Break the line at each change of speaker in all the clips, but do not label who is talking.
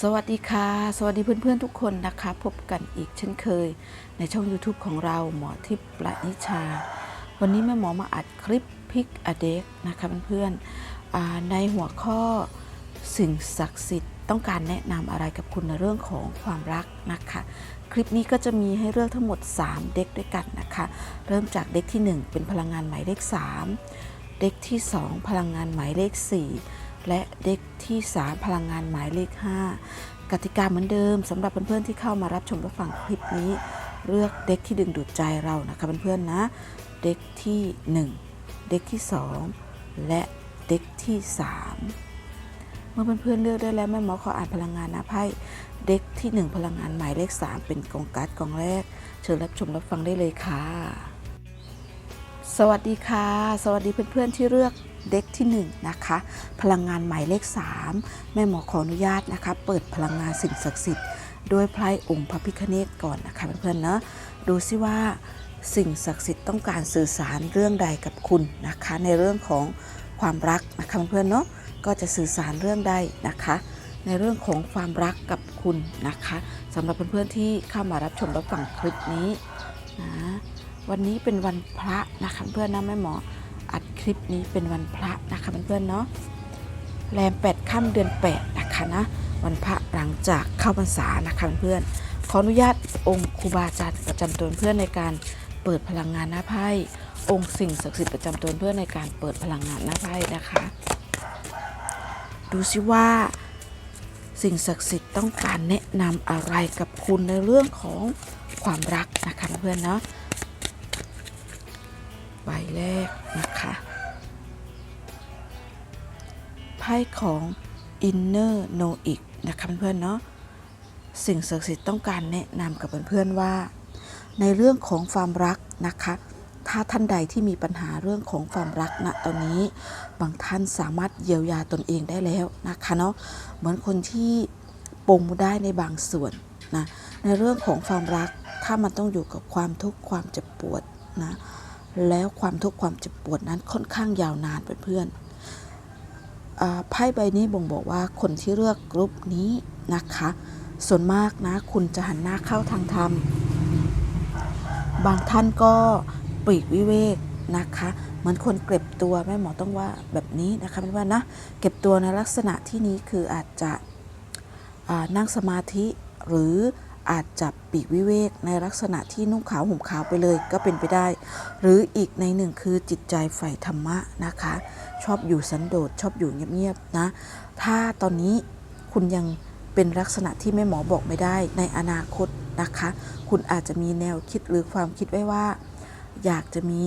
สวัสดีค่ะ สวัสดีเพื่อนๆทุกคนนะคะ พบกันอีกเช่นเคย ในช่อง YouTube ของเราหมอทิพย์ประนิชา วันนี้แม่หมอมาอัดคลิปพิกอเด็กนะคะเพื่อนๆในหัวข้อสิ่งศักดิ์สิทธิ์ต้องการแนะนำอะไรกับคุณในเรื่องของความรักนะคะ คลิปนี้ก็จะมีให้เลือกทั้งหมด 3 เด็กด้วยกันนะคะ เริ่มจากเด็กที่ 1 เป็นพลังงานหมายเลข 3 เด็กที่ 2 พลังงานหมายเลข 4 และเด็กที่ 3 พลังงานหมายเลข 5 กติกาเหมือนเดิมสำหรับเพื่อนๆที่เข้ามารับชมรับฟังคลิปนี้ เลือกเด็กที่ดึงดูดใจเรานะคะเพื่อนๆนะ เด็กที่ 1 เด็กที่ 2 และเด็กที่ 3 เมื่อเพื่อนๆเลือกได้แล้วแม่หมอขออ่านพลังงานนะไพ่เด็กที่ 1 พลังงานหมายเลข 3 เป็นกองการ์ดกองแรก เชิญรับชมรับฟังได้เลยค่ะ สวัสดีค่ะ สวัสดีเพื่อนๆที่เลือก เด็กที่1นะคะพลังงานหมายเลข 3 แม่หมอขออนุญาตนะคะ เปิดพลังงานสิ่งศักดิ์สิทธิ์ด้วยไพร่องค์พระพิฆเนศก่อนนะคะเพื่อนๆเนาะดูซิว่าสิ่งศักดิ์สิทธิ์ต้องการสื่อสารเรื่องใดกับคุณนะคะ ในเรื่องของความรักนะคะเพื่อนๆเนาะก็จะสื่อสารเรื่องใดนะคะ ในเรื่องของความรักกับคุณนะคะสำหรับเพื่อนๆที่เข้ามารับชมรับฟังคลิปนี้นะวันนี้เป็นวันพระนะคะเพื่อนนะแม่หมอ อัดคลิปนี้เป็นวันพระนะคะเพื่อนๆเนาะแรมแปดค่ำเดือนแปดนะคะนะวันพระหลังจากเข้าพรรษานะคะเพื่อนๆขออนุญาตองค์ครูบาอาจารย์ประจำตัวเพื่อนในการเปิดพลังงานหน้าไพ่องค์สิ่งศักดิ์สิทธิ์ประจำตัวเพื่อนในการเปิดพลังงานหน้าไพ่นะคะ ดูซิว่าสิ่งศักดิ์สิทธิ์ต้องการแนะนำอะไรกับคุณในเรื่องของความรักนะคะเพื่อนๆเนาะ ใบแรกนะคะไพ่ของ Inner No i นะคะเพื่อนๆเนาะสิ่งศักดิ์สิทธิ์ต้องการแนะนำกับเพื่อนๆว่า ในเรื่องของความรักนะคะถ้าท่านใดที่มีปัญหาเรื่องของความรักณตอนนี้ บางท่านสามารถเยียวยาตนเองได้แล้วนะคะเนาะเหมือนคนที่ปมได้ในบางส่วนนะในเรื่องของความรักถ้ามันต้องอยู่กับความทุกข์ความเจ็บปวดนะ แล้วความทุกข์ความเจ็บปวดนั้นค่อนข้างยาวนานเพื่อนๆไพ่ใบนี้บ่งบอกว่าคนที่เลือกกรุ๊ปนี้นะคะ ส่วนมากนะคุณจะหันหน้าเข้าทางธรรม บางท่านก็ปลีกวิเวกนะคะเหมือนคนเก็บตัวแม่หมอต้องว่าแบบนี้นะคะเพื่อนๆนะเก็บตัวในลักษณะที่นี้คืออาจจะนั่งสมาธิหรือ อาจจะปีกวิเวกในลักษณะที่นุ่งขาวห่มขาวไปเลยก็เป็นไปได้ หรืออีกในหนึ่งคือจิตใจใฝ่ธรรมะนะคะ ชอบอยู่สันโดษชอบอยู่เงียบๆนะ ถ้าตอนนี้คุณยังเป็นลักษณะที่แม่หมอบอกไม่ได้ในอนาคตนะคะ คุณอาจจะมีแนวคิดหรือความคิดไว้ว่า อยากจะมี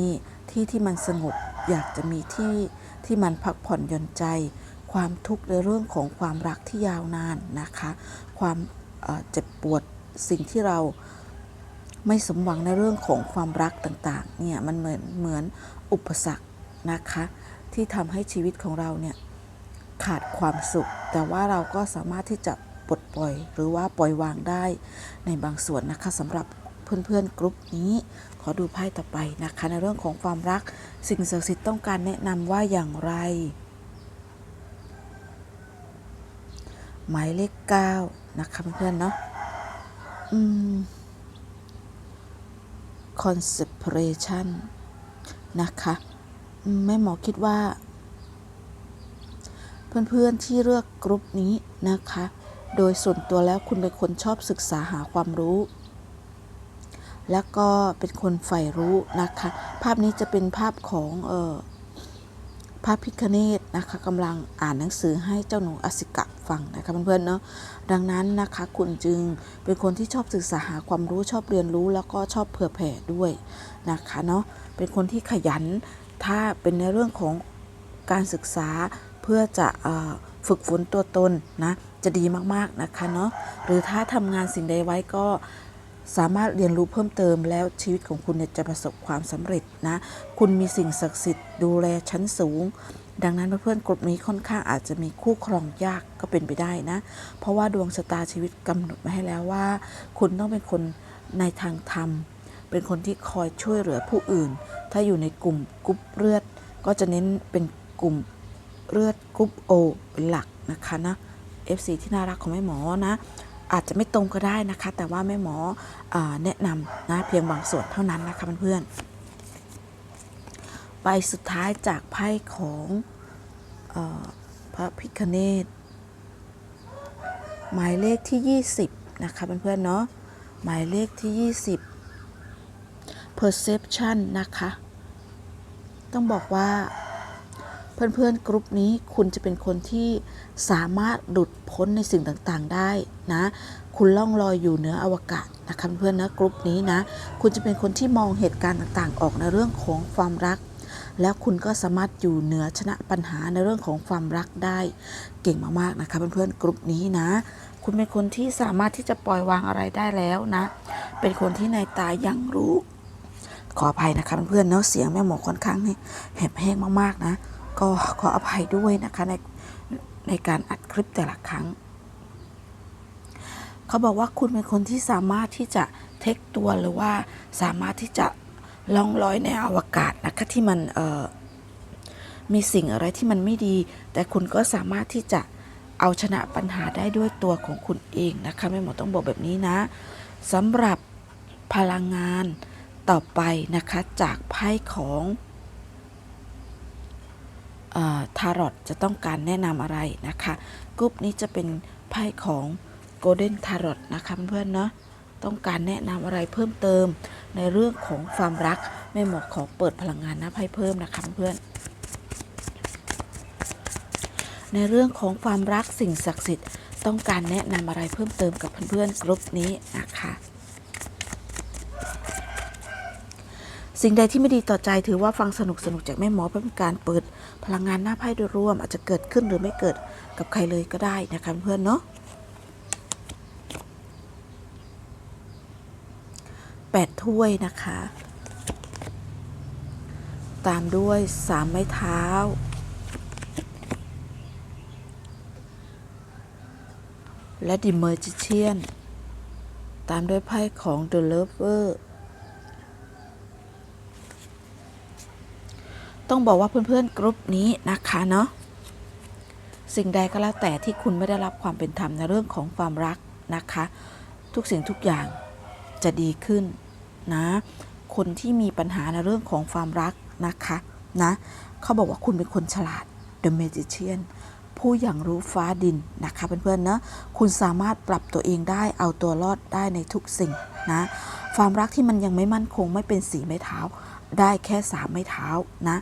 ที่ที่มันสงบ อยากจะมีที่ที่มันพักผ่อนหย่อนใจ ความทุกข์ในเรื่องของความรักที่ยาวนานนะคะ ความเจ็บปวด สิ่งที่เราไม่สมหวังในเรื่องของความรักต่างๆ เนี่ยมันเหมือนเหมือนอุปสรรคนะคะ ที่ทำให้ชีวิตของเราเนี่ยขาดความสุข แต่ว่าเราก็สามารถที่จะปลดปล่อย หรือว่าปล่อยวางได้ในบางส่วนนะคะสำหรับเพื่อนๆกลุ่มนี้ ขอดูไพ่ต่อไปนะคะ ในเรื่องของความรักสิ่งศักดิ์สิทธิ์ต้องการแนะนำว่าอย่างไร หมายเลข 9 นะคะเพื่อนๆเนาะ concentration นะคะ แม่หมอคิดว่า เพื่อนๆที่เลือกกลุ่มนี้นะคะ โดยส่วนตัวแล้วคุณเป็นคนชอบศึกษาหาความรู้ แล้วก็เป็นคนใฝ่รู้นะคะ ภาพนี้จะเป็นภาพของเออ ระพิคเนตนะคะกำลังอ่านหนังสือให้เจ้าหนูอสิกะฟังนะคะเพื่อนๆเนาะดังนั้นนะคะคุณจึงเป็นคนที่ชอบศึกษาหาความรู้ชอบเรียนรู้แล้วก็ชอบเผื่อแผ่ด้วยนะคะเนาะเป็นคนที่ขยันถ้าเป็นในเรื่องของการศึกษาเพื่อจะอฝึกฝนตัวตนนะจะดีมากๆนะคะเนาะหรือถ้าทำงานสิ่งใดไว้ก็ สามารถเรียนรู้เพิ่มเติมแล้วชีวิตของคุณเนี่ยจะประสบความสำเร็จนะ คุณมีสิ่งศักดิ์สิทธิ์ดูแลชั้นสูง ดังนั้นเพื่อนๆกลุ่มนี้ค่อนข้างอาจจะมีคู่ครองยากก็เป็นไปได้นะ เพราะว่าดวงชะตาชีวิตกำหนดมาให้แล้วว่า คุณต้องเป็นคนในทางธรรม เป็นคนที่คอยช่วยเหลือผู้อื่น ถ้าอยู่ในกลุ่มกรุ๊ปเลือด ก็จะเน้นเป็นกลุ่มเลือดกรุ๊ปโอเป็นหลักนะคะนะ FC ที่น่ารักของแม่หมอนะ อาจจะไม่ตรงก็ได้นะคะ แต่ว่าแม่หมออแนะนำนะเพียงบางส่วนเท่านั้นนะคะเพื่อนๆใบสุดท้ายจากไพ่ของอพระพิคเนตหมายเลขที่ 20 นะคะเพื่อนๆเนาะหมายเลขที่ 20 perception นะคะ ต้องบอกว่า เพื่อนๆกรุ๊ปนี้คุณจะเป็นคนที่สามารถหลุดพ้นในสิ่งต่างๆได้นะ คุณล่องลอยอยู่เหนืออวกาศนะคะเพื่อนนะกรุ๊ปนี้นะ คุณจะเป็นคนที่มองเหตุการณ์ต่างๆ ออกในเรื่องของความรัก แล้วคุณก็สามารถอยู่เหนือชนะปัญหาในเรื่องของความรักได้ เก่งมากๆนะคะเพื่อนๆกรุ๊ปนี้นะ คุณเป็นคนที่สามารถที่จะปล่อยวางอะไรได้แล้วนะ เป็นคนที่ในตายังรู้ขออภัยนะคะเพื่อนๆเนาะเสียงแม่หมอค่อนข้างนี่แหบแห้งมากๆนะ ก็ขออภัยด้วยนะคะในในการอัดคลิปแต่ละครั้ง เขาบอกว่าคุณเป็นคนที่สามารถที่จะเทคตัวหรือว่าสามารถที่จะล่องลอยในอวกาศนะคะที่มันเอ่อมีสิ่งอะไรที่มันไม่ดี แต่คุณก็สามารถที่จะเอาชนะปัญหาได้ด้วยตัวของคุณเองนะคะแม่หมอต้องบอกแบบนี้นะสำหรับพลังงานต่อไปนะคะจากไพ่ของ ทารอตจะต้องการแนะนำอะไรนะคะกรุ๊ปนี้จะเป็นไพ่ของ Golden Tarot นะคะเพื่อนๆเนาะต้องการแนะนำอะไรเพิ่มเติมในเรื่องของความรักแม่หมอขอเปิดพลังงานน้าไพ่เพิ่มนะคะเพื่อนในเรื่องของความรักสิ่งศักดิ์สิทธิ์ ต้องการแนะนำอะไรเพิ่มเติมกับเพื่อนๆกลุ่มนี้นะคะ สิ่งใดที่ไม่ดีต่อใจถือว่าฟังสนุกสนุกจากแม่หมอเป็นการเปิดพลังงานหน้าไพ่โดยรวม อาจจะเกิดขึ้นหรือไม่เกิดกับใครเลยก็ได้นะคะเพื่อนเนาะแปดถ้วยนะคะ ตามด้วยสามไม้เท้าและดิเมอร์จิเชียน ตามด้วยไพ่ของ The Lover ต้องบอกว่าเพื่อนๆกรุ๊ปนี้นะคะเนาะสิ่งใดก็แล้วแต่ที่คุณไม่ได้รับความเป็นธรรมในเรื่องของความรักนะคะ ทุกสิ่งทุกอย่างจะดีขึ้นนะคนที่มีปัญหาในเรื่องของความรักนะคะนะเขาบอกว่าคุณเป็นคนฉลาด The Magician ผู้อย่างรู้ฟ้าดินนะคะเพื่อนๆนะคุณสามารถปรับตัวเองได้เอาตัวรอดได้ในทุกสิ่งนะ ความรักที่มันยังไม่มั่นคงไม่เป็นสีไม้เท้า ได้แค่สามไม้เท้านะ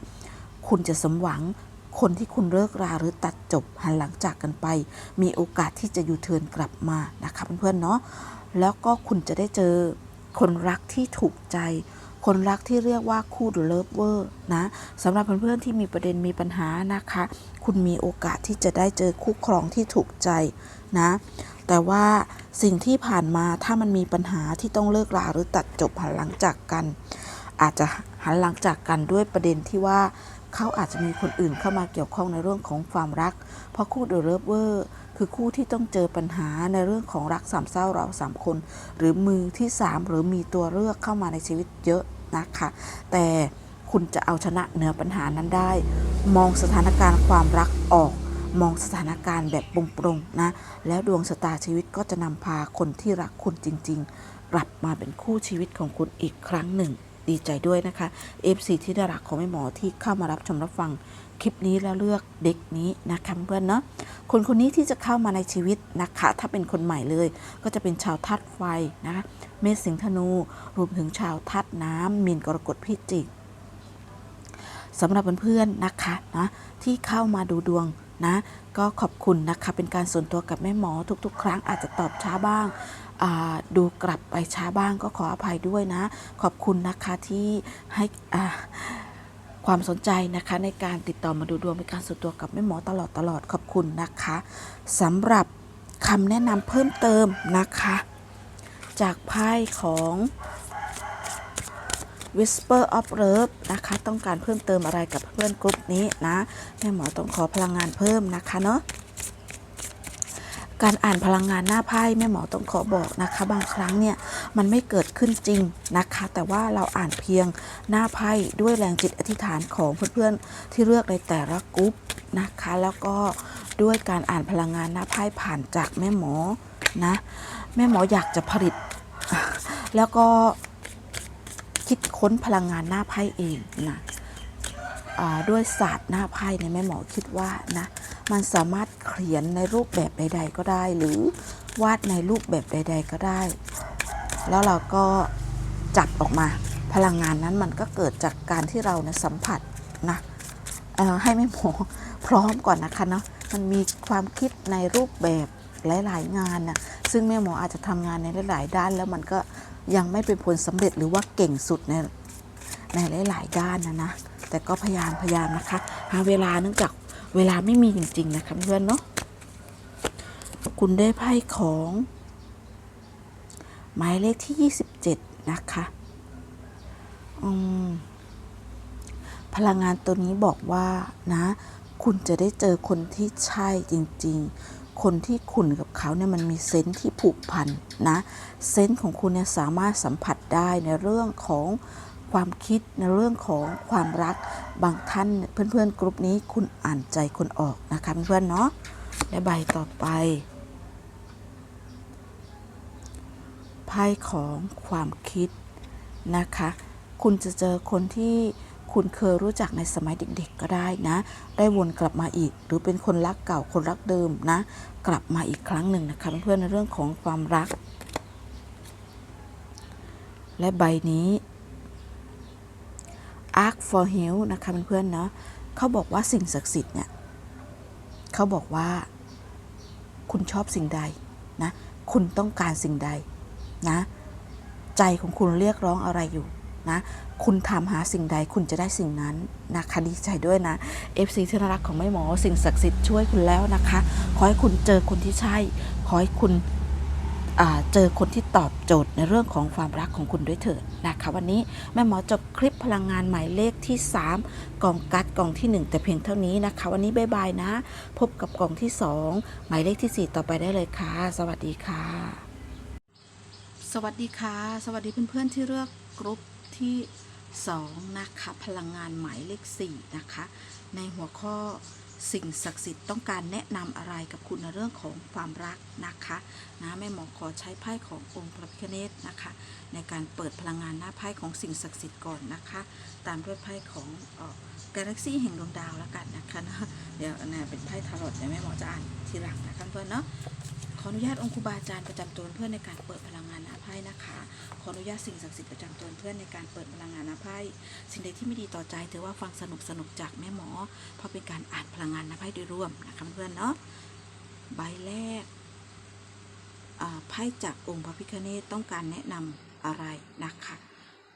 คุณจะสมหวังคนที่คุณเลิกราหรือตัดจบหันหลังจากกันไป มีโอกาสที่จะยูเทิร์นกลับมานะคะเพื่อนๆเนาะแล้วก็คุณจะได้เจอคนรักที่ถูกใจ คนรักที่เรียกว่าคู่หรือเลิฟเวอร์นะสำหรับเพื่อนๆที่มีประเด็นมีปัญหานะคะ คุณมีโอกาสที่จะได้เจอคู่ครองที่ถูกใจนะ แต่ว่าสิ่งที่ผ่านมาถ้ามันมีปัญหาที่ต้องเลิกราหรือตัดจบหันหลังจากกัน อาจจะหันหลังจากกันด้วยประเด็นที่ว่าเขาอาจจะมีคนอื่นเข้ามาเกี่ยวข้องในเรื่องของความรัก เพราะคู่เดอะเลิฟเวอร์คือคู่ที่ต้องเจอปัญหาในเรื่องของรักสามเศร้าเราสามคน หรือมือที่สามหรือมีตัวเลือกเข้ามาในชีวิตเยอะนะคะ แต่คุณจะเอาชนะเหนือปัญหานั้นได้ มองสถานการณ์ความรักออก มองสถานการณ์แบบปรงๆนะ แล้วดวงชะตาชีวิตก็จะนำพาคนที่รักคุณจริง ๆ กลับมาเป็นคู่ชีวิตของคุณอีกครั้งหนึ่ง ดีใจด้วยนะคะ FC ที่ได้รักของแม่หมอที่เข้ามารับชมรับฟังคลิปนี้แล้วเลือกเด็กนี้นะคะเพื่อนเนาะคนคนนี้ที่จะเข้ามาในชีวิตนะคะ ถ้าเป็นคนใหม่เลย ก็จะเป็นชาวธาตุไฟนะคะเมษสิงห์ธนูรวมถึงชาวธาตุน้ำมีนกรกฎพิจิกสำหรับเพื่อนๆนะคะนะที่เข้ามาดูดวง นะก็ขอบคุณนะคะเป็นการส่วนตัวกับแม่หมอทุก ๆ ครั้งอาจจะตอบช้าบ้างดูกลับไปช้าบ้างก็ขออภัยด้วยนะ ขอบคุณนะคะที่ให้ความสนใจนะคะในการติดต่อมาดูดวงเป็นการส่วนตัวกับแม่หมอตลอดตลอดขอบคุณนะคะสำหรับคำแนะนำเพิ่มเติมนะคะ จากไพ่ของ Whisper of Love นะคะ ต้องการเพิ่มเติมอะไรกับเพื่อนกลุ่มนี้นะแม่หมอต้องขอพลังงานเพิ่มนะคะเนาะการอ่านพลังงานหน้าไพ่แม่หมอต้องขอบอกนะคะ บางครั้งเนี่ยมันไม่เกิดขึ้นจริงนะคะ แต่ว่าเราอ่านเพียงหน้าไพ่ด้วยแรงจิตอธิษฐานของเพื่อนๆที่เลือกในแต่ละกลุ่มนะคะ แล้วก็ด้วยการอ่านพลังงานหน้าไพ่ผ่านจากแม่หมอนะ แม่หมออยากจะผลิต แล้วก็ คิดค้นพลังงานหน้าไพ่เองนะด้วยศาสตร์หน้าไพ่เนี่ยแม่หมอคิดว่านะมันสามารถเขียนในรูปแบบใด ๆ ก็ได้ หรือวาดในรูปแบบใด ๆ ก็ได้ แล้วเราก็จับออกมาพลังงานนั้นมันก็เกิดจากการที่เรานี่ยสัมผัสนะให้แม่หมอพร้อมก่อนนะคะเนาะมันมีความคิดในรูปแบบ หลาย ๆ งานนะซึ่งแม่หมออาจจะทำงานในหลาย ๆ ด้าน แล้วมันก็ยังไม่เป็นผลสำเร็จหรือว่าเก่งสุดในในหลาย ๆ ด้านนะนะแต่ก็พยายามพยายามนะคะ หาเวลาเนื่องจากเวลาไม่มีจริง ๆ นะคะเพื่อนเนาะคุณได้ไพ่ของ หมายเลขที่ 27 นะคะพลังงานตัวนี้บอกว่านะ คุณจะได้เจอคนที่ใช่จริง ๆ คนที่คุณกับเขาเนี่ยมันมีเซนส์ที่ผูกพันนะเซนส์ของคุณเนี่ยสามารถสัมผัสได้ในเรื่องของความคิดในเรื่องของความรักบางท่านเพื่อนๆกลุ่มนี้คุณอ่านใจคนออกนะคะเพื่อนๆเนาะและใบต่อไปไพ่ของความคิดนะคะ คุณจะเจอคนที่ คุณเคยรู้จักในสมัยเด็กๆก็ได้นะ ได้วนกลับมาอีก หรือเป็นคนรักเก่าคนรักเดิมนะ กลับมาอีกครั้งหนึ่งนะคะเพื่อนๆในเรื่องของความรัก และใบนี้ Arc for Health นะคะเพื่อนๆเนาะเขาบอกว่าสิ่งศักดิ์สิทธิ์เนี่ยเขาบอกว่า คุณชอบสิ่งใดนะ คุณต้องการสิ่งใดนะ ใจของคุณเรียกร้องอะไรอยู่ นะ คุณทำหาสิ่งใดคุณจะได้สิ่งนั้นนะคะดีใจด้วยนะ FC ที่น่ารักของแม่หมอสิ่งศักดิ์สิทธิ์ช่วยคุณแล้วนะคะ ขอให้คุณเจอคนที่ใช่ ขอให้คุณเจอคนที่ตอบโจทย์ในเรื่องของความรักของคุณด้วยเถิดนะคะวันนี้แม่หมอจบคลิปพลังงานหมายเลขที่ 3กล่องกัดกล่องที่ 1 แต่เพียงเท่านี้นะคะ วันนี้บายบายนะ พบกับกล่องที่ 2 หมายเลขที่ 4 ต่อไปได้เลยค่ะ สวัสดีค่ะ สวัสดีค่ะ สวัสดีเพื่อนๆที่เลือกกรุ๊ป ที่2นะคะพลังงานหมายเลข4นะคะในหัวข้อสิ่งศักดิ์สิทธิ์ต้องการแนะนำอะไรกับคุณในเรื่องของความรักนะคะนะแม่หมอขอใช้ไพ่ขององค์พระพิฆเนศนะคะ ในการเปิดพลังงานหน้าไพ่ของสิ่งศักดิ์สิทธิ์ก่อนนะคะ ตามด้วยไพ่ของกาแล็กซี่แห่งดวงดาวแล้วกันนะคะนะเดี๋ยวนะเป็นไพ่ทารอตเดี๋ยวแม่หมอจะอ่านทีหลังนะคะเพื่อนเนาะ ออนุญาตองค์ครูบาอาจารย์ประจำตัวเพื่อนในการเปิดพลังงานหน้าไพ่นะคะ ขออนุญาตสิ่งศักดิ์สิทธิ์ประจำตัวเพื่อนในการเปิดพลังงานหน้าไพ่สิ่งใดที่ไม่ดีต่อใจถือว่าฟังสนุกสนุกจากแม่หมอ เพราะเป็นการอ่านพลังงานหน้าไพ่โดยรวมนะคะเพื่อนเนาะใบแรกอ่าไพ่จากองค์พระพิฆเนศต้องการแนะนำอะไรนะคะ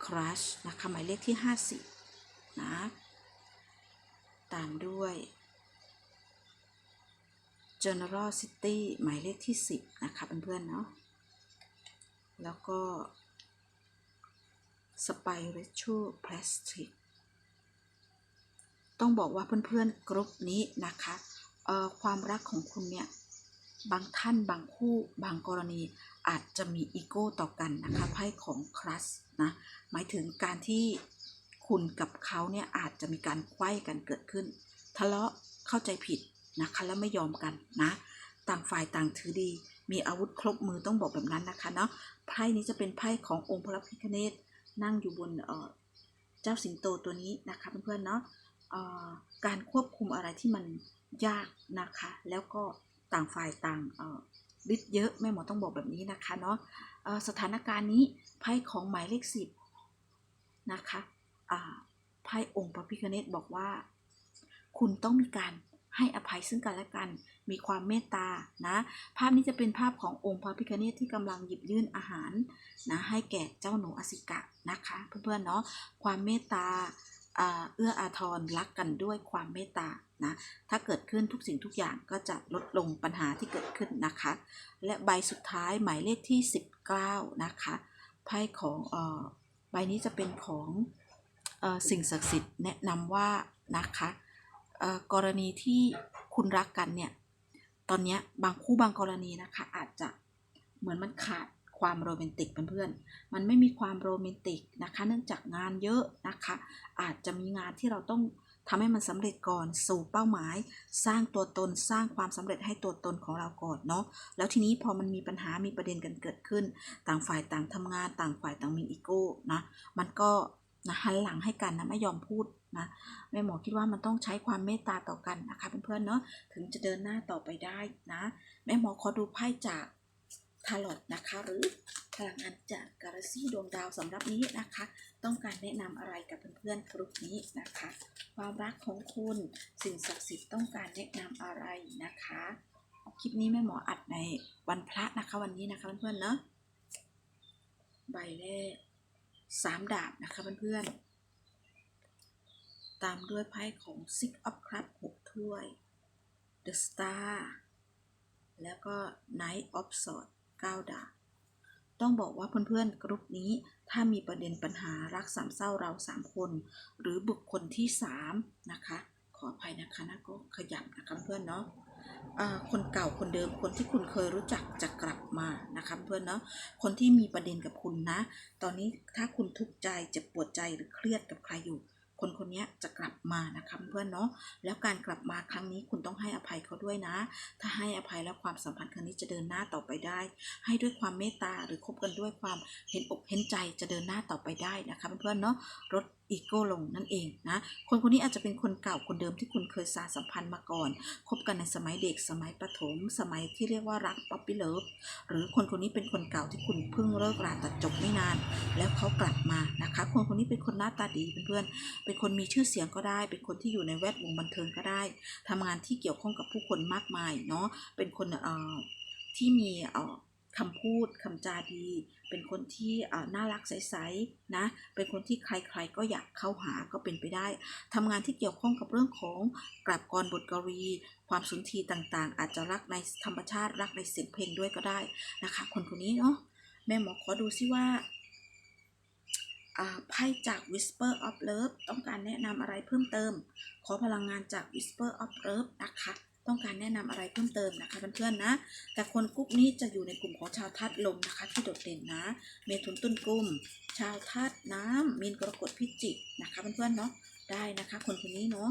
ครัชนะคะหมายเลขที่ 50 นะ ตามด้วย Generosity หมายเลขที่ 10 นะคะเพื่อนๆเนาะ แล้วก็ Spiritual Plastic ต้องบอกว่าเพื่อนๆกรุ๊ปนี้นะคะความรักของคุณเนี่ย บางท่านบางคู่บางกรณีอาจจะมีอีโก้ต่อกันนะคะไพ่ของครัสนะหมายถึงการที่คุณกับเขาเนี่ยอาจจะมีการไขว้กันเกิดขึ้น ทะเลาะเข้าใจผิด นะคะแล้วไม่ยอมกันนะ ต่างฝ่ายต่างถือดี มีอาวุธครบมือต้องบอกแบบนั้นนะคะเนาะไพ่นี้จะเป็นไพ่ขององค์พระพิฆเนศนั่งอยู่บนเเจ้าสิงโตตัวนี้นะคะเพื่อนๆเนาะการควบคุมอะไรที่มันยากนะคะ แล้วก็ต่างฝ่ายต่างฤทธิ์เยอะแม่หมอต้องบอกแบบนี้นะคะเนาะสถานการณ์นี้ไพ่ของหมายเลขสิบนะคะไพ่องค์พระพิฆเนศบอกว่า คุณต้องมีการ ให้อภัยซึ่งกันและกัน มีความเมตตานะ ภาพนี้จะเป็นภาพขององค์พระพิฆเนศที่กำลังหยิบยื่นอาหารนะให้แก่เจ้าหนูอสิกะนะคะ เพื่อนๆเนาะความเมตตาอ่าเอื้ออาทรรักกันด้วยความเมตตานะถ้าเกิดขึ้นทุกสิ่งทุกอย่างก็จะลดลงปัญหาที่เกิดขึ้นนะคะ และใบสุดท้ายหมายเลขที่ 19 นะคะไพ่ของอ่อใบนี้จะเป็นของอ่อสิ่งศักดิ์สิทธิ์แนะนำว่านะคะ กรณีที่คุณรักกันเนี่ย ตอนนี้บางคู่บางกรณีนะคะ อาจจะเหมือนมันขาดความโรแมนติกเพื่อนๆ มันไม่มีความโรแมนติกนะคะ เนื่องจากงานเยอะนะคะ อาจจะมีงานที่เราต้องทำให้มันสำเร็จก่อนสู่เป้าหมาย สร้างตัวตนสร้างความสำเร็จให้ตัวตนของเราก่อนเนาะแล้วทีนี้พอมันมีปัญหามีประเด็นกันเกิดขึ้น ต่างฝ่ายต่างทำงาน ต่างฝ่ายต่างมีอีโก้นะมันก็ นะหันหลังให้กันนะไม่ยอมพูดนะแม่หมอคิดว่ามันต้องใช้ความเมตตาต่อกันนะคะเพื่อนๆเนาะถึงจะเดินหน้าต่อไปได้นะแม่หมอขอดูไพ่จากทาร์ลอตนะคะ หรือพลังงานจากกาแล็กซี่ดวงดาวสำหรับนี้นะคะ ต้องการแนะนำอะไรกับเพื่อนๆกลุ่มนี้นะคะ ความรักของคุณสิ่งศักดิ์สิทธิ์ต้องการแนะนำอะไรนะคะคลิปนี้แม่หมออัดในวันพระนะคะวันนี้นะคะเพื่อนๆเนาะใบแรก สามดาบนะคะเพื่อนๆ ตามด้วยไพ่ของ Six of Cups หกถ้วย The Star แล้วก็ Knight of Swords เก้าดาบ ต้องบอกว่าเพื่อนๆ กรุ๊ปนี้ถ้ามีประเด็นปัญหารักสามเศร้าเราสามคน หรือบุคคลที่สามนะคะ ขออภัยนะคะนะก็ขยับนะคะเพื่อนเนาะ คนเก่าคนเดิมคนที่คุณเคยรู้จักจะกลับมานะคะเพื่อนเนาะคนที่มีประเด็นกับคุณนะ ตอนนี้ถ้าคุณทุกข์ใจเจ็บปวดใจหรือเครียดกับใครอยู่ คนคนนี้จะกลับมานะคะเพื่อนเนาะแล้วการกลับมาครั้งนี้คุณต้องให้อภัยเขาด้วยนะ ถ้าให้อภัยแล้วความสัมพันธ์ครั้งนี้จะเดินหน้าต่อไปได้ ให้ด้วยความเมตตาหรือคบกันด้วยความเห็นอกเห็นใจจะเดินหน้าต่อไปได้นะคะเพื่อนเนาะลด อีโก้ลงนั่นเองนะ คนคนนี้อาจจะเป็นคนเก่าคนเดิมที่คุณเคยสาสัมพันธ์มาก่อน คบกันในสมัยเด็กสมัยประถม สมัยที่เรียกว่ารักป๊อปปี้เลิฟหรือคนคนนี้เป็นคนเก่าที่คุณเพิ่งเลิกราตัดจบไม่นาน แล้วเขากลับมานะคะ คนคนนี้เป็นคนหน้าตาดีเพื่อนๆเป็นคนมีชื่อเสียงก็ได้ เป็นคนที่อยู่ในแวดวงบันเทิงก็ได้ทำงานที่เกี่ยวข้องกับผู้คนมากมายเนาะเป็นคนเอ่อที่มีเอ่อ คำพูดคำจาดี เป็นคนที่เอ่อน่ารักใสๆนะเป็นคนที่ใครๆก็อยากเข้าหาก็เป็นไปได้ทำงานที่เกี่ยวข้องกับเรื่องของกลับกรบทกวี ความสุนทรีต่างๆ อาจจะรักในธรรมชาติรักในเสียงเพลงด้วยก็ได้นะคะ คนคนนี้เนาะแม่หมอขอดูซิว่าอ่าไพ่จาก Whisper of Love ต้องการแนะนำอะไรเพิ่มเติม ขอพลังงานจาก Whisper of Love นะคะ ต้องการแนะนำอะไรเพิ่มเติมนะคะเพื่อนๆนะ แต่คนกลุ่มนี้จะอยู่ในกลุ่มของชาวธาตุลมนะคะ ที่โดดเด่นนะ เมถุนต้นกลุ่ม ชาวธาตุน้ำมีนกรกฎพิจิกนะคะเพื่อนๆเนาะได้นะคะ คนคนนี้เนาะ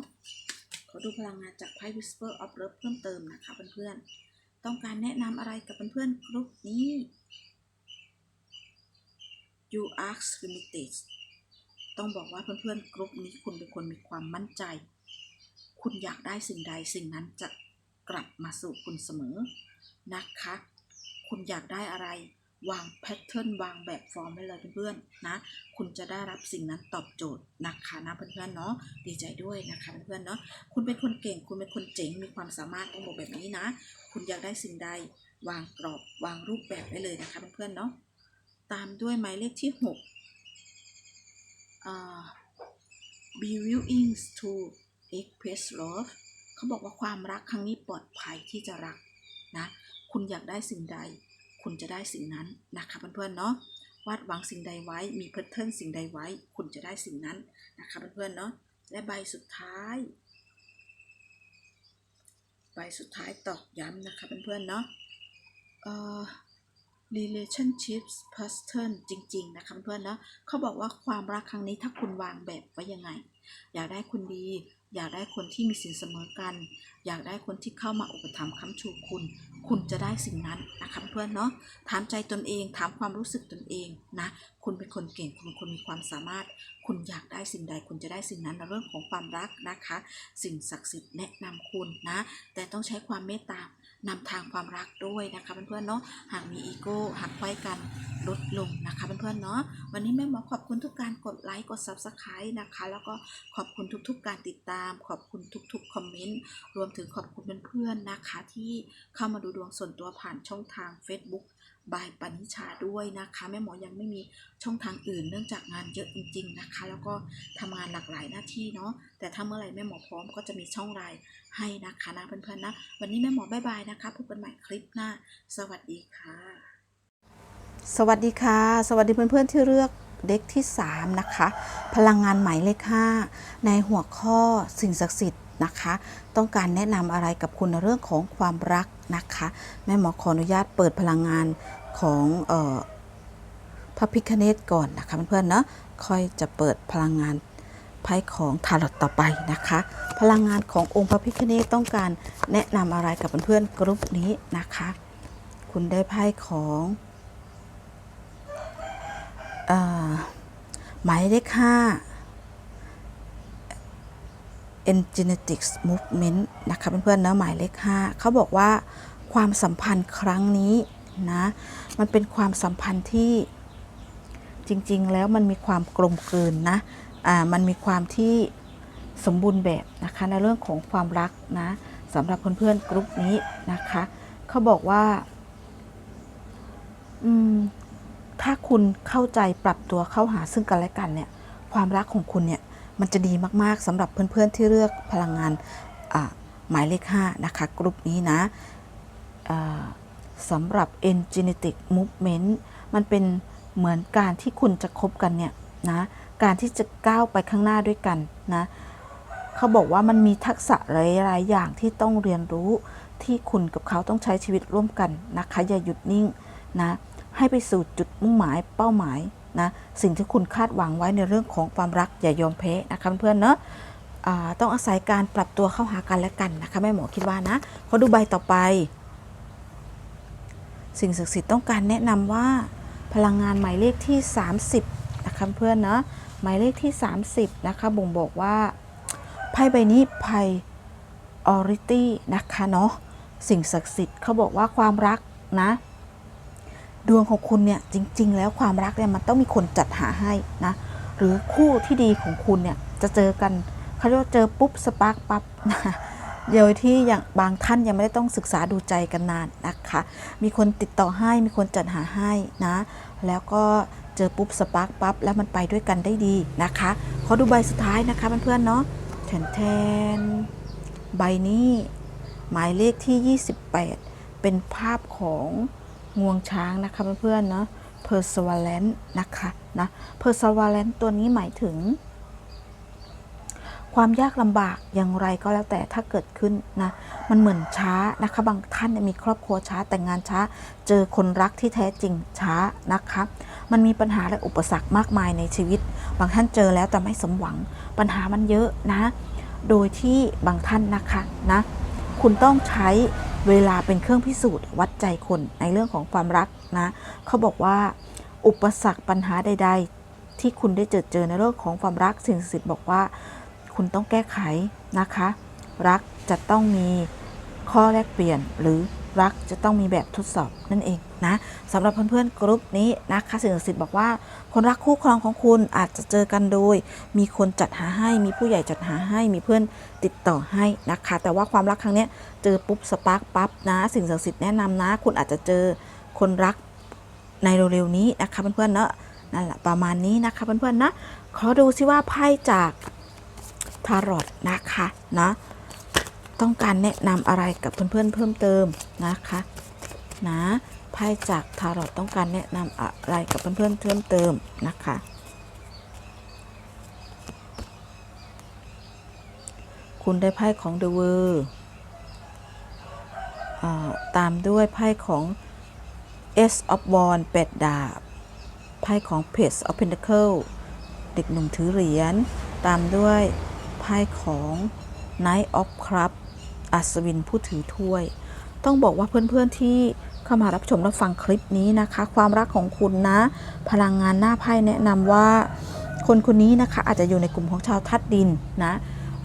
ขอดูพลังงานจากไพ่ Whisper of Love เพิ่มเติมนะคะเพื่อนๆต้องการแนะนำอะไรกับเพื่อนๆกลุ่มนี้ You ask limited ต้องบอกว่าเพื่อนๆกลุ่มนี้คุณเป็นคนมีความมั่นใจ คุณอยากได้สิ่งใดสิ่งนั้นจะ กลับมาสู่คุณเสมอนะคะ คุณอยากได้อะไรวางแพทเทิร์นวางแบบฟอร์มไว้เลยเพื่อนๆนะ คุณจะได้รับสิ่งนั้นตอบโจทย์นะคะนะเพื่อนๆเนาะดีใจด้วยนะคะเพื่อนๆเนาะคุณเป็นคนเก่ง คุณเป็นคนเจ๋งมีความสามารถต้องบอกแบบนี้นะ คุณอยากได้สิ่งใด วางกรอบวางรูปแบบไว้เลยนะคะเพื่อนๆเนาะตามด้วยหมายเลขที่หกอ่า be willing to express love เขาบอกว่าความรักครั้งนี้ปลอดภัยที่จะรักนะ คุณอยากได้สิ่งใด คุณจะได้สิ่งนั้นนะคะเพื่อนๆเนาะวาดหวังสิ่งใดไว้ มีแพทเทิร์นสิ่งใดไว้ คุณจะได้สิ่งนั้นนะคะเพื่อนๆเนาะ และใบสุดท้าย ใบสุดท้ายตอกย้ำนะคะเพื่อนๆเนาะเอ่อ relationships pattern จริง ๆ นะคะเพื่อนๆเนาะเขาบอกว่าความรักครั้งนี้ถ้าคุณวางแบบไว้ยังไง อยากได้คนดี อยากได้คนที่มีสินเสมอกัน อยากได้คนที่เข้ามาอุปถัมภ์ค้ำชูคุณ คุณจะได้สิ่งนั้นนะคะเพื่อนเนาะถามใจตนเองถามความรู้สึกตนเองนะคุณเป็นคนเก่งคุณคนมีความสามารถ คุณอยากได้สิ่งใด คุณจะได้สิ่งนั้นในเรื่องของความรักนะคะ สิ่งศักดิ์สิทธิ์แนะนำคุณนะ แต่ต้องใช้ความเมตตา นำทางความรักด้วยนะคะเพื่อนๆเนาะหากมีอีโก้หักไว้กันลดลงนะคะเพื่อนๆเนาะวันนี้แม่หมอขอบคุณทุกการกดไลค์กด Subscribe นะคะ แล้วก็ขอบคุณทุกๆ การติดตาม ขอบคุณทุกๆคอมเมนต์รวมถึงขอบคุณเพื่อนๆนะคะที่เข้ามาดูดวงส่วนตัวผ่านช่องทาง Facebook บายปณิชาด้วยนะคะแม่หมอยังไม่มีช่องทางอื่นเนื่องจากงานเยอะจริง ๆนะคะ แล้วก็ทำงานหลากหลายหน้าที่เนาะแต่ถ้าเมื่อไหร่แม่หมอพร้อมก็จะมีช่องราย ให้นะคะนะเพื่อนๆนะ วันนี้แม่หมอบายบายนะคะพบกันใหม่คลิปหน้า สวัสดีค่ะ สวัสดีค่ะ สวัสดีเพื่อนๆที่เลือกเด็กที่ 3 นะคะ พลังงานหมายเลข 5 ในหัวข้อสิ่งศักดิ์สิทธิ์นะคะ ต้องการแนะนำอะไรกับคุณในเรื่องของความรักนะคะ แม่หมอขออนุญาตเปิดพลังงานของเออพระพิคเนตก่อนนะคะเพื่อนๆเนาะค่อยจะเปิดพลังงาน ไพ่ของทารอตต่อไปนะคะ พลังงานขององค์พระพิฆเนศต้องการแนะนำอะไรกับเพื่อนๆกรุ๊ปนี้นะคะ คุณได้ไพ่ของอหมายเลขห้า Energetics Movement นะคะเพื่อนๆนะหมายเลข5เขาบอกว่าความสัมพันธ์ครั้งนี้นะมันเป็นความสัมพันธ์ที่จริง ๆ แล้วมันมีความกลมกลืนนะ มันมีความที่สมบูรณ์แบบนะคะในเรื่องของความรักนะสำหรับเพื่อนๆกลุ่มนี้นะคะเขาบอกว่าถ้าคุณเข้าใจปรับตัวเข้าหาซึ่งกันและกันเนี่ยความรักของคุณเนี่ยมันจะดีมากๆสำหรับเพื่อนๆที่เลือกพลังงานหมายเลข5นะคะกลุ่มนี้นะสำหรับ energetic movement มันเป็นเหมือนการที่คุณจะคบกันเนี่ยนะ การที่จะก้าวไปข้างหน้าด้วยกันนะเขาบอกว่ามันมีทักษะหลายๆอย่างที่ต้องเรียนรู้ที่คุณกับเขาต้องใช้ชีวิตร่วมกันนะคะอย่าหยุดนิ่งนะให้ไปสู่จุดมุ่งหมายเป้าหมายนะสิ่งที่คุณคาดหวังไว้ในเรื่องของความรักอย่ายอมแพ้นะคะเพื่อนเนอะต้องอาศัยการปรับตัวเข้าหากันและกันนะคะแม่หมอคิดว่านะขอดูใบต่อไป สิ่งศักดิ์สิทธิ์ต้องการแนะนำว่าพลังงานหมายเลขที่ 30นะคะเพื่อนเนาะ หมายเลขที่ 30 นะคะ บ่งบอกว่าไพ่ใบนี้ไพ่ออริตี้นะคะเนาะสิ่งศักดิ์สิทธิ์เขาบอกว่าความรักนะ ดวงของคุณเนี่ยจริง ๆ แล้วความรักเนี่ยมันต้องมีคนจัดหาให้นะหรือคู่ที่ดีของคุณเนี่ยจะเจอกันเขาเรียกว่าเจอปุ๊บสปาร์กปั๊บนะโดยที่อย่างบางท่านยังไม่ได้ต้องศึกษาดูใจกันนานนะคะ มีคนติดต่อให้มีคนจัดหาให้นะ แล้วก็ เจอปุ๊บสปาร์กปั๊บแล้วมันไปด้วยกันได้ดีนะคะขอดูใบสุดท้ายนะคะเพื่อนๆเนาะแทนแทนใบนี้หมายเลขที่ 28 เป็นภาพของงวงช้างนะคะเพื่อนๆเนาะ perseverance นะคะนะ perseverance ตัวนี้หมายถึง ความยากลำบากอย่างไรก็แล้วแต่ถ้าเกิดขึ้นนะมันเหมือนช้านะคะบางท่านมีครอบครัวช้าแต่งงานช้า เจอคนรักที่แท้จริงช้านะคะ มันมีปัญหาและอุปสรรคมากมายในชีวิต บางท่านเจอแล้วแต่ไม่สมหวัง ปัญหามันเยอะนะ โดยที่บางท่านนะคะนะ คุณต้องใช้เวลาเป็นเครื่องพิสูจน์ วัดใจคนในเรื่องของความรักนะ เขาบอกว่า อุปสรรคปัญหาใด ๆ ที่คุณได้เจอเจอในเรื่องของความรักสิ่งศักดิ์สิทธิ์บอกว่า คุณต้องแก้ไขนะคะ รักจะต้องมีข้อแลกเปลี่ยนหรือ รักจะต้องมีแบบทดสอบนั่นเองนะสำหรับเพื่อนๆกรุ๊ปนี้นะคะสิ่งศักดิ์สิทธิ์บอกว่า คนรักคู่ครองของคุณอาจจะเจอกันโดย มีคนจัดหาให้มีผู้ใหญ่จัดหาให้มีเพื่อนติดต่อให้นะคะ แต่ว่าความรักครั้งนี้เจอปุ๊บสปาร์กปั๊บนะสิ่งศักดิ์สิทธิ์แนะนำนะ คุณอาจจะเจอคนรักในเร็วๆนี้นะคะเพื่อนๆเนอะนั่นแหละประมาณนี้นะคะเพื่อนๆนะขอดูซิว่าไพ่จากทารอตนะคะนะ ต้องการแนะนำอะไรกับเพื่อนๆเพิ่มเติมนะคะนะไพ่จากทารอตต้องการแนะนำอะไรกับเพื่อนๆเพิ่มเติมนะคะคุณได้ไพ่ของ The World อ่าตามด้วยไพ่ของ S of Wands แปดดาบ ไพ่ของ Page of Pentacle เด็กหนุ่มถือเหรียญ ตามด้วยไพ่ของ Knight of Cup อัศวินผู้ถือถ้วย ต้องบอกว่าเพื่อนๆที่เข้ามารับชมรับฟังคลิปนี้นะคะ ความรักของคุณนะ พลังงานหน้าไพ่แนะนำว่า คนคนนี้นะคะอาจจะอยู่ในกลุ่มของชาวธาตุดินนะ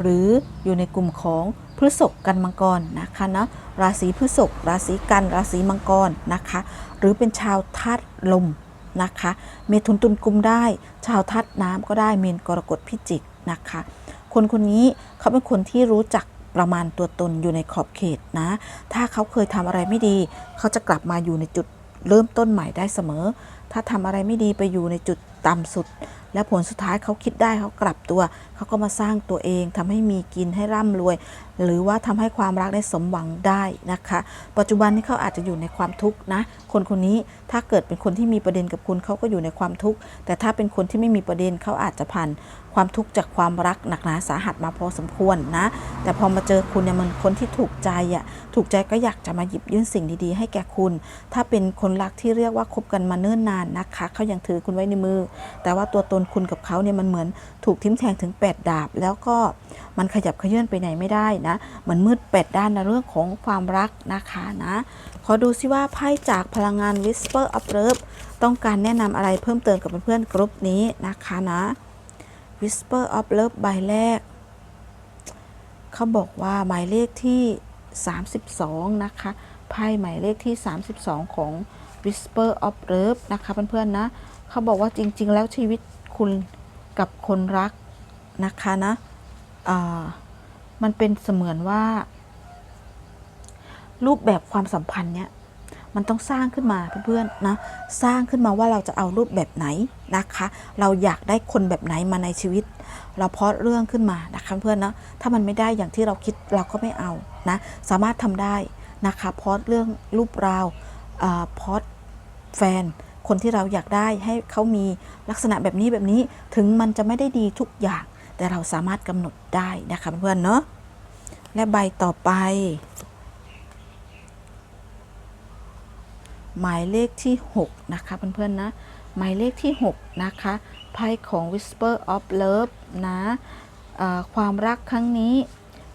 หรืออยู่ในกลุ่มของพฤษภกันมังกรนะคะนะราศีพฤษภราศีกันราศีมังกรนะคะ หรือเป็นชาวธาตุลมนะคะเมถุนตุลกุมได้ ชาวธาตุน้ำก็ได้เมนกรกฎพิจิกนะคะ คนคนนี้เขาเป็นคนที่รู้จัก ประมาณตัวตนอยู่ในขอบเขตนะ ถ้าเขาเคยทำอะไรไม่ดี เขาจะกลับมาอยู่ในจุดเริ่มต้นใหม่ได้เสมอ ถ้าทำอะไรไม่ดีไปอยู่ในจุดต่ำสุด และผลสุดท้ายเขาคิดได้เขากลับตัว เขาก็มาสร้างตัวเองทำให้มีกินให้ร่ำรวย หรือว่าทำให้ความรักได้สมหวังได้นะคะ ปัจจุบันนี้เขาอาจจะอยู่ในความทุกข์นะ คนคนนี้ถ้าเกิดเป็นคนที่มีประเด็นกับคุณเขาก็อยู่ในความทุกข์ แต่ถ้าเป็นคนที่ไม่มีประเด็นเขาอาจจะผ่าน ความทุกข์จากความรักหนักหนาสาหัสมาพอสมควรนะ แต่พอมาเจอคุณเนี่ยมันคนที่ถูกใจอะถูกใจก็อยากจะมาหยิบยื่นสิ่งดีๆ ให้แก่คุณ ถ้าเป็นคนรักที่เรียกว่าคบกันมาเนิ่นนานนะคะเขายังถือคุณไว้ในมือ แต่ว่าตัวตนคุณกับเขาเนี่ยมันเหมือนถูกทิ่มแทงถึง 8 ดาบ แล้วก็มันขยับเขยื่อนไปไหนไม่ได้นะมันมืดแปดด้านในเรื่องของความรักนะคะนะขอดูซิว่าไพ่จากพลังงาน Whisper of Love ต้องการแนะนำอะไรเพิ่มเติมกับเพื่อนๆกรุ๊ปนี้นะคะนะ Whisper of Love ใบแรก เขาบอกว่าหมายเลขที่ 32 นะคะ ไพ่หมายเลขที่ 32 ของ Whisper of Love นะคะเพื่อนๆนะ เขาบอกว่าจริง ๆ แล้วชีวิตคุณกับคนรักนะคะนะมันเป็นเสมือนว่า รูปแบบความสัมพันธ์เนี่ยมันต้องสร้างขึ้นมาเพื่อนๆนะ สร้างขึ้นมาว่าเราจะเอารูปแบบไหน นะคะ เราอยากได้คนแบบไหนมาในชีวิต เราเพาะเรื่องขึ้นมานะคะเพื่อนๆนาะถ้ามันไม่ได้อย่างที่เราคิดเราก็ไม่เอานะสามารถทำได้นะคะเพาะเรื่องรูปราวอ่าเพาะแฟนคนที่เราอยากได้ให้เขามีลักษณะแบบนี้แบบนี้ถึงมันจะไม่ได้ดีทุกอย่าง แต่เราสามารถกำหนดได้นะคะเพื่อนเนาะและใบต่อไป หมายเลขที่ 6 นะคะเพื่อนๆนะ หมายเลขที่ 6 นะคะไพ่ของ Whisper of Love นะความรักครั้งนี้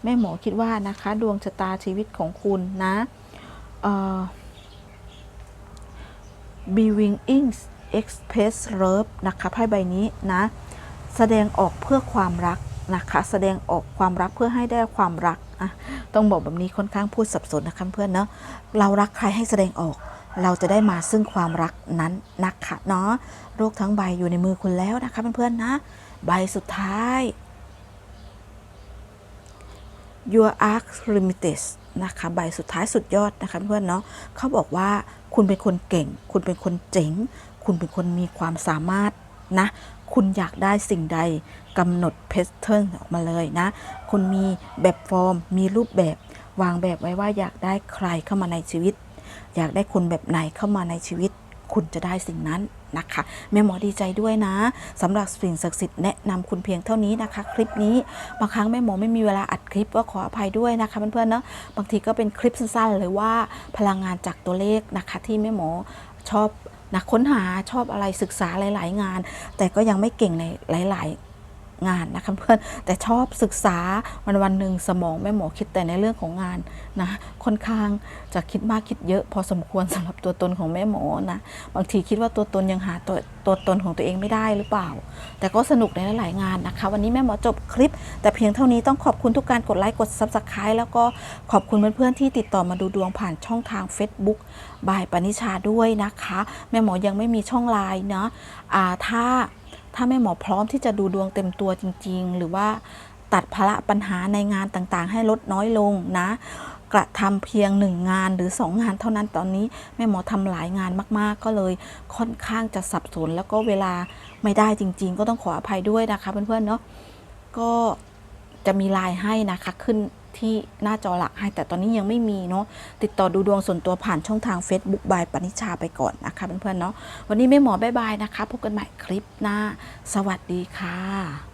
แม่หมอคิดว่านะคะ ดวงชะตาชีวิตของคุณนะเอ่อ b w i n g i n g Express Love นะคะไพ่ใบนี้นะ แสดงออกเพื่อความรักนะคะ แสดงออกความรักเพื่อให้ได้ความรักอะต้องบอกแบบนี้ค่อนข้างพูดสับสนนะคะเพื่อนเนาะเรารักใครให้แสดงออก เราจะได้มาซึ่งความรักนั้นนะคะเนาะโรคทั้งใบอยู่ในมือคุณแล้วนะคะเพื่อนๆนะ ใบสุดท้าย Your Arc Limited นะคะใบสุดท้ายสุดยอดนะคะเพื่อนเนาะเขาบอกว่าคุณเป็นคนเก่ง คุณเป็นคนเจ๋ง คุณเป็นคนมีความสามารถนะ คุณอยากได้สิ่งใดกำหนดเพสเทิร์นออกมาเลยนะ คุณมีแบบฟอร์ม มีรูปแบบ วางแบบไว้ว่าอยากได้ใครเข้ามาในชีวิต อยากได้คนแบบไหนเข้ามาในชีวิต คุณจะได้สิ่งนั้นนะคะแม่หมอดีใจด้วยนะสำหรับสิ่งศักดิ์สิทธิ์แนะนำคุณเพียงเท่านี้นะคะ คลิปนี้บางครั้งแม่หมอไม่มีเวลาอัดคลิปก็ขออภัยด้วยนะคะเพื่อนๆเนาะบางทีก็เป็นคลิปสั้นๆหรือว่าพลังงานจากตัวเลขนะคะ ที่แม่หมอชอบนะค้นหาชอบอะไรศึกษาหลาย ๆ งาน แต่ก็ยังไม่เก่งในหลาย ๆ งานนะคะเพื่อนแต่ชอบศึกษาวันวันหนึ่งสมองแม่หมอคิดแต่ในเรื่องของงานนะค่อนข้างจะคิดมากคิดเยอะ พอสมควรสำหรับตัวตนของแม่หมอนะบางทีคิดว่าตัวตนยังหาตัวตัวตนของตัวเองไม่ได้หรือเปล่า แต่ก็สนุกในหลายงานนะคะ วันนี้แม่หมอจบคลิป แต่เพียงเท่านี้ต้องขอบคุณทุกการกดไลค์กด Subscribe แล้วก็ขอบคุณเพื่อนๆที่ติดต่อมาดูดวงผ่านช่องทาง Facebook บายปณิชาด้วยนะคะ แม่หมอยังไม่มีช่องไลน์เนาะอ่าถ้า ถ้าแม่หมอพร้อมที่จะดูดวงเต็มตัวจริง ๆ หรือว่าตัดภาระปัญหาในงานต่างๆ ให้ลดน้อยลงนะ กระทำเพียงหนึ่งงานหรือสองงานเท่านั้นตอนนี้แม่หมอทำหลายงานมาก ๆ ก็เลยค่อนข้างจะสับสน แล้วก็เวลาไม่ได้จริง ๆ ก็ต้องขออภัยด้วยนะคะเพื่อนๆเนาะก็จะมีไลน์ให้นะคะขึ้น ที่หน้าจอหลักให้ แต่ตอนนี้ยังไม่มีเนาะติดต่อดูดวงส่วนตัวผ่านช่องทาง Facebook บายปณิชาไปก่อนนะคะเพื่อนๆเนาะวันนี้แม่หมอบายบายนะคะ พบกันใหม่คลิปหน้า สวัสดีค่ะ